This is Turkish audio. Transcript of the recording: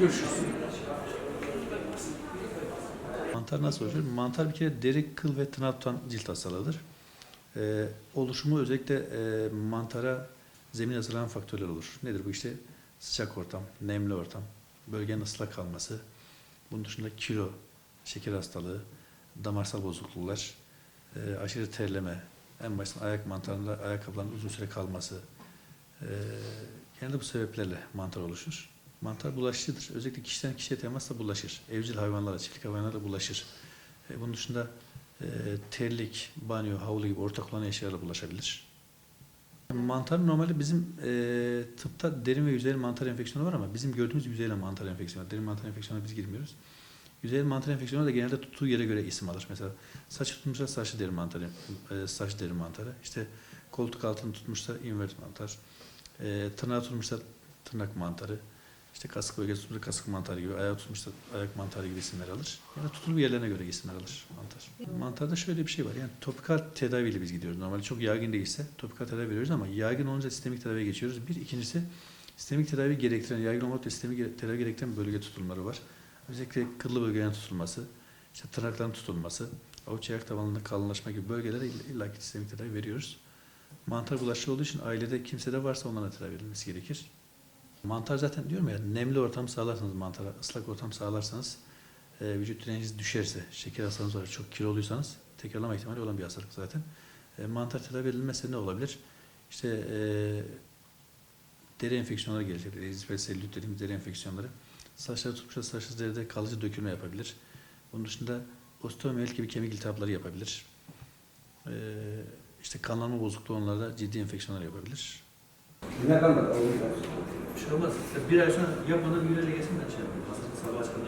Görüşürüz. Mantar nasıl oluşur? Mantar bir kere deri, kıl ve tırnak tutan cilt hastalığıdır. Ee, oluşumu özellikle e, mantara zemin hazırlayan faktörler olur. Nedir bu işte? Sıcak ortam, nemli ortam, bölgenin ıslak kalması, bunun dışında kilo, şeker hastalığı, damarsal bozukluklar, e, aşırı terleme, en baştan ayak mantarında ayakkabıların uzun süre kalması, e, genelde bu sebeplerle mantar oluşur. Mantar bulaşıcıdır. Özellikle kişiden kişiye temasla bulaşır. Evcil hayvanlara, çiftlik hayvanlara bulaşır. E, bunun dışında e, terlik, banyo, havlu gibi ortak kullanım eşyalarla bulaşabilir. Mantar normalde bizim e, tıpta derin ve yüzeyel mantar enfeksiyonu var ama bizim gördüğümüz yüzeyel mantar enfeksiyonu, derin mantar enfeksiyonuna biz girmiyoruz. Yüzeyel mantar enfeksiyonu da genelde tuttuğu yere göre isim alır. Mesela saç tutmuşsa saçlı deri mantarı, e, saç deri mantarı. İşte koltuk altını tutmuşsa invert mantar. E, tırnağı tutmuşsa tırnak mantarı. İşte kasık bölgesi tutmuşsa kasık mantarı gibi, ayağı tutmuşsa ayak mantarı gibi isimler alır. Yani tutulduğu yerlerine göre isimler alır mantar. Mantarda şöyle bir şey var. Yani topikal tedaviyle biz gidiyoruz. Normalde çok yaygın değilse topikal tedavi veriyoruz ama yaygın olunca sistemik tedaviye geçiyoruz. Bir, ikincisi sistemik tedavi gerektiren, yaygın olmakla sistemik tedavi gerektiren bölge tutulmaları var. Özellikle kıllı bölgelerin tutulması, işte tırnakların tutulması, avuç ayak tabanında kalınlaşma gibi bölgelere illa- illaki sistemik tedavi veriyoruz. Mantar bulaşıcı olduğu için ailede kimsede varsa onlara tedavi edilmesi gerekir. Mantar zaten diyorum ya nemli ortam sağlarsanız mantara, ıslak ortam sağlarsanız e, vücut direnciniz düşerse, şeker hastalığınız var, çok kiloluysanız tekrarlama ihtimali olan bir hastalık zaten. E, mantar tedavi edilmezse ne olabilir? İşte e, deri enfeksiyonları gelecek. Erizipel selülit dediğimiz deri enfeksiyonları. Saçları tutmuşsa saçsız deride kalıcı dökülme yapabilir. Bunun dışında osteomiyelit gibi kemik iltihapları yapabilir. E, işte kanlanma bozukluğu onlarda ciddi enfeksiyonlar yapabilir. Ne kadar? Bir şey bir ay sonra ya bana bir yöne gelsin ben şey yapayım. Sabah çıkan